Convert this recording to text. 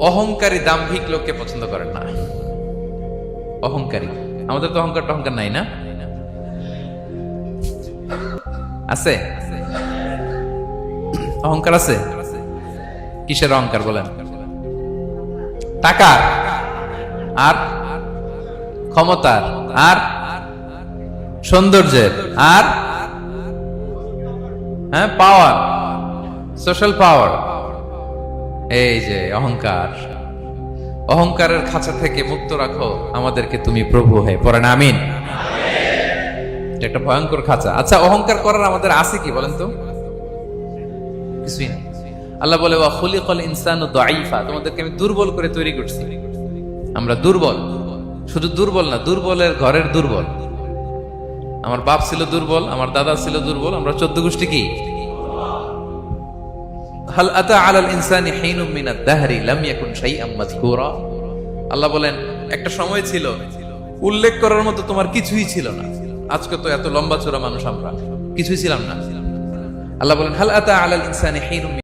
অহংকারী দাম্ভিক লোককে পছন্দ করেন না। অহংকারী। আমাদের তো অহংকার টহংকার নাই না? আছে? অহংকার আছে? কিসের অহংকার বলেন? টাকার। আর? ক্ষমতার। আর? সৌন্দর্যের। আর? হ্যাঁ পাওয়ার সোশ্যাল পাওয়ার এই যে অহংকার। অহংকারের খাঁচা থেকে মুক্ত রাখো। আমাদেরকে তুমি প্রভু হয়ে পড়েন আমিন। একটা ভয়ঙ্কর খাঁচা। আচ্ছা অহংকার করার আমাদের আছে কি বলেন তো? কিছুই আল্লাহ বলে, ওয়া খুলিকাল ইনসানু দাঈফা। তোমাদেরকে আমি দুর্বল করে তৈরি করছি। আমরা দুর্বল। শুধু দুর্বল না, দুর্বলের ঘরের দুর্বল। আমার বাপ ছিল দুর্বল, আমার দাদা ছিল দুর্বল। আমরা চোদ্দ গোষ্ঠী কি? হাল আতা আলাল ইনসানি দাহরি লাম ইয়াকুন শাইআম মাযকুরা? আল্লাহ বলেন, একটা সময় ছিল, উল্লেখ করার মতো তোমার কিছুই ছিল না। আজকে তো এত লম্বা চোরা মানুষ আমরা, কিছুই ছিলাম না। আল্লাহ বলেন, হাল আতা আলাল ইনসানি হিনুম